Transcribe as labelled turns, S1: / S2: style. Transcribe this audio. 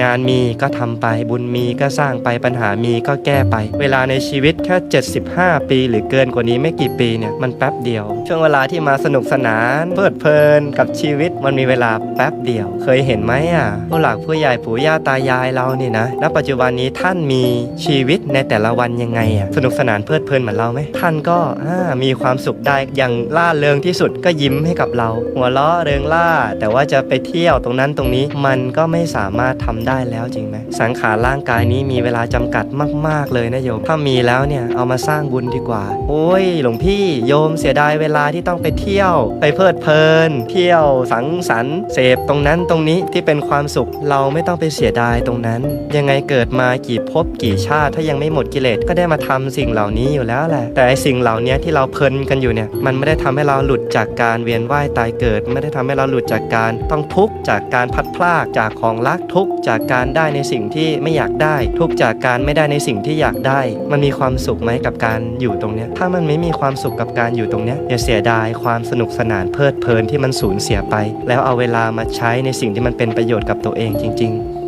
S1: งานมีก็ทำไปบุญมีก็สร้างไปปัญหามีก็แก้ไป เวลาในชีวิตแค่ 75 ปี หรือเกินกว่านี้ไม่กี่ปีเนี่ยมันแป๊บเดียว ช่วงเวลาที่มาสนุกสนานเพลิดเพลินกับชีวิตมันมีเวลาแป๊บเดียว เคยเห็นไหมอะผู้หลักผู้ใหญ่ปู่ย่าตายายเราเนี่ยนะณปัจจุบันนี้ท่านมีชีวิตในแต่ละวันยังไงอะสนุกสนานเพลิดเพลินเหมือนเราไหมท่านก็มีความสุขได้อย่างล่าเริงที่สุดก็ยิ้มให้กับเรา หัวเราะเริงล่า แต่ว่าจะไปเที่ยวตรงนั้นตรงนี้มันก็ไม่สามารถทำได้แล้วจริงไหมสังขารร่างกายนี้มีเวลาจำกัดมาก ๆ เลยนะโยม ถ้ามีแล้วเนี่ยเอามาสร้างบุญดีกว่า โอ้ย หลวงพี่โยมเสียดายเวลาที่ต้องไปเที่ยว ไปเพลิดเพลิน เที่ยวสังสรรค์เสพตรงนั้นตรงนี้ที่เป็นความสุขเราไม่ต้องไปเสียดายตรงนั้น ยังไงเกิดมากี่ภพกี่ชาติ ถ้ายังไม่หมดกิเลสก็ได้มาทำสิ่งเหล่านี้อยู่แล้วแหละแต่สิ่งเหล่านี้ที่เราเพลินกันอยู่เนี่ยมันไม่ได้ทำให้เราหลุดจากการเวียนว่ายตายเกิด ไม่ได้ทำให้เราหลุดจากการต้องทุกข์จากการพัดพลากจากของรักทุกข์จากการได้ในสิ่งที่ไม่อยากได้ ทุกจากการไม่ได้ในสิ่งที่อยากได้ มันมีความสุขไหมกับการอยู่ตรงเนี้ยถ้ามันไม่มีความสุขกับการอยู่ตรงเนี้ยอย่าเสียดายความสนุกสนานเพลิดเพลินที่มันสูญเสียไป แล้วเอาเวลามาใช้ในสิ่งที่มันเป็นประโยชน์กับตัวเองจริง ๆ